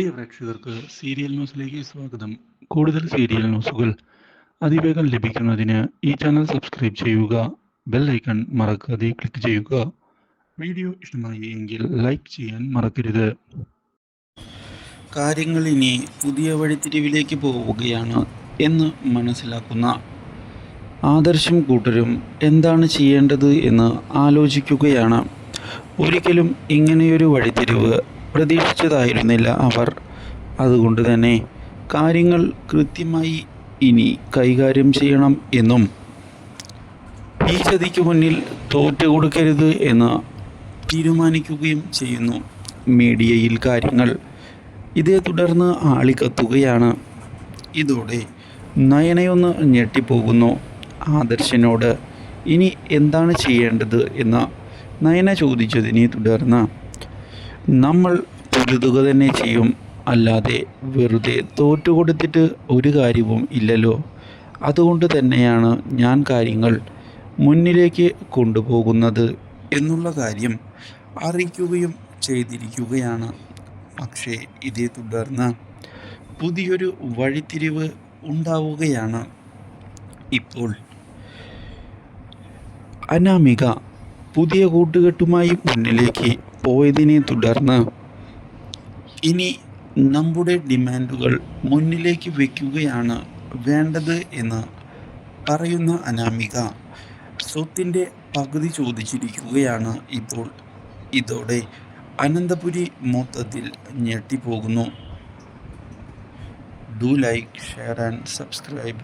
പ്രിയ പ്രേക്ഷകർക്ക് സീരിയൽ ന്യൂസിലേക്ക് സ്വാഗതം. കൂടുതൽ സീരിയൽ ന്യൂസുകൾ അതിവേഗം ലഭിക്കുന്നതിന് ഈ ചാനൽ സബ്സ്ക്രൈബ് ചെയ്യുക ബെൽ ഐക്കൺ മറക്കാതെ ക്ലിക്ക് ചെയ്യുക. വീഡിയോ ഇഷ്ടമായി എങ്കിൽ ലൈക്ക് ചെയ്യാൻ മറക്കരുത്. കാര്യങ്ങൾ ഇനി പുതിയ വഴിത്തിരിവിലേക്ക് പോവുകയാണ് എന്ന് മനസ്സിലാക്കുന്ന ആദർശം കൂട്ടരും എന്താണ് ചെയ്യേണ്ടത് എന്ന് ആലോചിക്കുകയാണ്. ഒരിക്കലും ഇങ്ങനെയൊരു വഴിത്തിരിവ് പ്രതീക്ഷിച്ചതായിരുന്നില്ല അവർ. അതുകൊണ്ട് തന്നെ കാര്യങ്ങൾ കൃത്യമായി ഇനി കൈകാര്യം ചെയ്യണം എന്നും. ഈ ചതിക്ക് മുന്നിൽ തോറ്റു കൊടുക്കരുത് എന്ന് തീരുമാനിക്കുകയും ചെയ്യുന്നു മീഡിയയിൽ കാര്യങ്ങൾ. ഇതേ തുടർന്ന് ആളിക്കത്തുകയാണ്. ഇതോടെ നയനയൊന്ന് ഞെട്ടിപ്പോകുന്നു ആദർശനോട്. ഇനി എന്താണ് ചെയ്യേണ്ടത് എന്ന് നയന ചോദിച്ചതിനെ തുടർന്ന് നമ്മൾ പൊരുതുക തന്നെ ചെയ്യും. അല്ലാതെ വെറുതെ തോറ്റുകൊടുത്തിട്ട് ഒരു കാര്യവും ഇല്ലല്ലോ. അതുകൊണ്ട് തന്നെയാണ് ഞാൻ കാര്യങ്ങൾ മുന്നിലേക്ക് കൊണ്ടുപോകുന്നത് എന്നുള്ള കാര്യം അറിയിക്കുകയും ചെയ്തിരിക്കുകയാണ്. പക്ഷേ ഇതേ തുടർന്ന് പുതിയൊരു വഴിത്തിരിവ് ഉണ്ടാവുകയാണ് ഇപ്പോൾ. അനാമിക പുതിയ കൂട്ടുകെട്ടുമായി മുന്നിലേക്ക് പോയതിനെ തുടർന്ന് ഇനി നമ്മുടെ ഡിമാൻഡുകൾ മുന്നിലേക്ക് വയ്ക്കുകയാണ് വേണ്ടത് എന്ന് പറയുന്ന അനാമിക സ്വത്തിന്റെ പകുതി ചോദിച്ചിരിക്കുകയാണ് ഇപ്പോൾ. ഇതോടെ അനന്തപുരി മൊത്തത്തിൽ ഞെട്ടിപ്പോകുന്നു. Do like share and subscribe